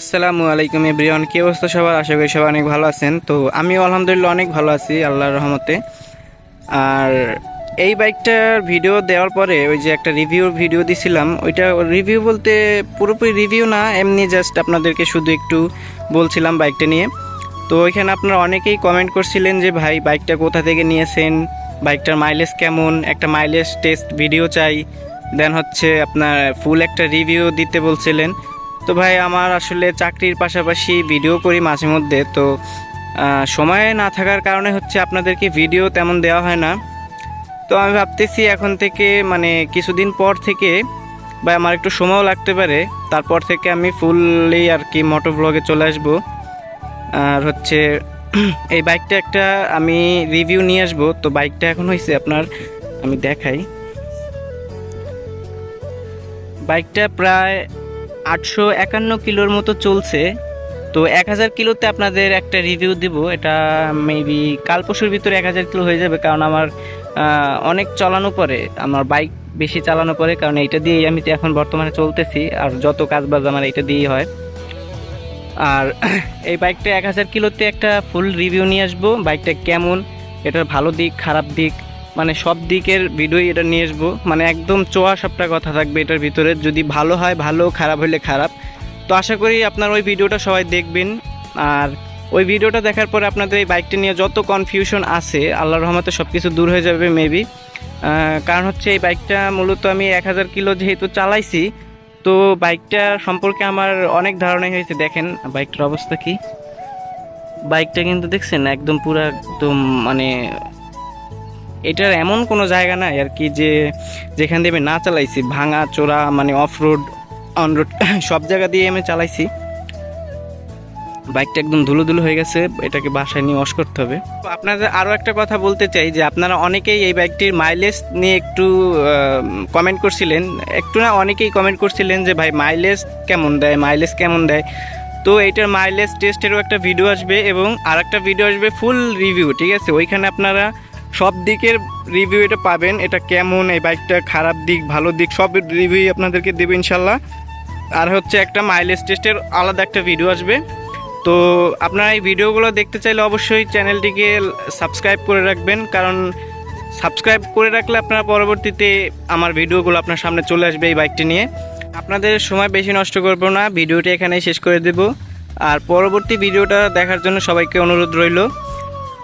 আসসালামু আলাইকুম এভরিওয়ান, কি অবস্থা সবার? আশা করি সবাই অনেক ভালো আছেন। তো আমিও আলহামদুলিল্লাহ অনেক ভালো আছি, আল্লাহর রহমতে। আর এই বাইকটার ভিডিও দেওয়ার পরে ওই যে একটা রিভিউ ভিডিও দিছিলাম, ওইটা রিভিউ বলতে পুরোপুরি রিভিউ না, এমনি জাস্ট আপনাদেরকে শুধু একটু বলছিলাম বাইকটা নিয়ে। তো ওইখানে আপনারা অনেকেই কমেন্ট করছিলেন যে, ভাই, বাইকটা কোথা থেকে নিয়েছেন? বাইকটার মাইলেজ কেমন? একটা মাইলেজ টেস্ট ভিডিও চাই। দেন হচ্ছে আপনার ফুল একটা রিভিউ দিতে বলছিলেন। তো ভাই, আমার আসলে চাকরির পাশাপাশি ভিডিও করি মাঝে মধ্যে। তো সময় না থাকার কারণে হচ্ছে আপনাদেরকে ভিডিও তেমন দেওয়া হয় না। তো আমি ভাবতেছি এখন থেকে মানে কিছুদিন পর থেকে বা আমার একটু সময়ও লাগতে পারে। তারপর থেকে আমি ফুললি আর কি মোটো ব্লগে চলে আসব। আর হচ্ছে, এই বাইকটা একটা আমি রিভিউ নিয়ে আসব। তো বাইকটা এখন হয়েছে আপনার, আমি দেখাই। বাইকটা প্রায় আটশো একান্ন কিলোর মতো চলছে। তো এক হাজার কিলোতে আপনাদের একটা রিভিউ দিব। এটা মেবি কাল পরশুর ভিতরে এক হাজার কিলো হয়ে যাবে, কারণ আমার অনেক চালানো পরে, আমার বাইক বেশি চালানো পরে, কারণ এইটা দিয়েই আমি এখন বর্তমানে চলতেছি, আর যত কাজ বাজ আমার এইটা দিয়েই হয়। আর এই বাইকটা এক হাজার কিলোতে একটা ফুল রিভিউ নিয়ে আসব। বাইকটা কেমন, এটার ভালো দিক, খারাপ দিক মানে সব দিকের ভিডিওই এটা নিয়ে আসব। মানে একদম চোয়া সবটা কথা থাকবে এটার ভিতরে। যদি ভালো হয়, ভালো, খারাপ হলে খারাপ। তো আশা করি আপনার ওই ভিডিওটা সবাই দেখবেন। আর ওই ভিডিওটা দেখার পরে আপনাদের এই বাইকটা নিয়ে যত কনফিউশন আছে আল্লাহ রহমতে সব কিছু দূর হয়ে যাবে মেবি কারণ হচ্ছে এই বাইকটা মূলত আমি এক হাজার কিলো যেহেতু চালাইছি, তো বাইকটা সম্পর্কে আমার অনেক ধারণাই হয়েছে। দেখেন, বাইকটার অবস্থা কি? বাইকটা কিন্তু দেখছেন, একদম পুরো একদম মানে এটার এমন কোনো জায়গা নাই আর কি যে যেখান দিয়ে আমি না চালাইছি। ভাঙা, চোরা মানে অফ রোড অন রোড সব জায়গা দিয়ে আমি চালাইছি। বাইকটা একদম ধুলো ধুলো হয়ে গেছে, এটাকে বাসায় নিয়ে ওয়াশ করতে হবে। আপনাদের আরও একটা কথা বলতে চাই যে আপনারা অনেকেই এই বাইকটির মাইলেজ নিয়ে একটু কমেন্ট করছিলেন। একটু না অনেকেই কমেন্ট করছিলেন যে, ভাই মাইলেজ কেমন দেয়? মাইলেজ কেমন দেয়? তো এইটার মাইলেজ টেস্টেরও একটা ভিডিও আসবে এবং আর একটা ভিডিও আসবে ফুল রিভিউ ঠিক আছে? ওইখানে আপনারা সব দিকের রিভিউ এটা পাবেন। এটা কেমন? এই বাইকটা খারাপ দিক, ভালো দিক, সব রিভিউ আপনাদেরকে দেবে ইনশাল্লাহ। আর হচ্ছে একটা মাইলেজ টেস্টের আলাদা একটা ভিডিও আসবে। তো আপনারা এই ভিডিওগুলো দেখতে চাইলে অবশ্যই চ্যানেলটিকে সাবস্ক্রাইব করে রাখবেন। কারণ সাবস্ক্রাইব করে রাখলে আপনারা পরবর্তীতে আমার ভিডিওগুলো আপনার সামনে চলে আসবে এই বাইকটি নিয়ে। আপনাদের সময় বেশি নষ্ট করব না। ভিডিওটি এখানেই শেষ করে দেব। আর পরবর্তী ভিডিওটা দেখার জন্য সবাইকে অনুরোধ রইল।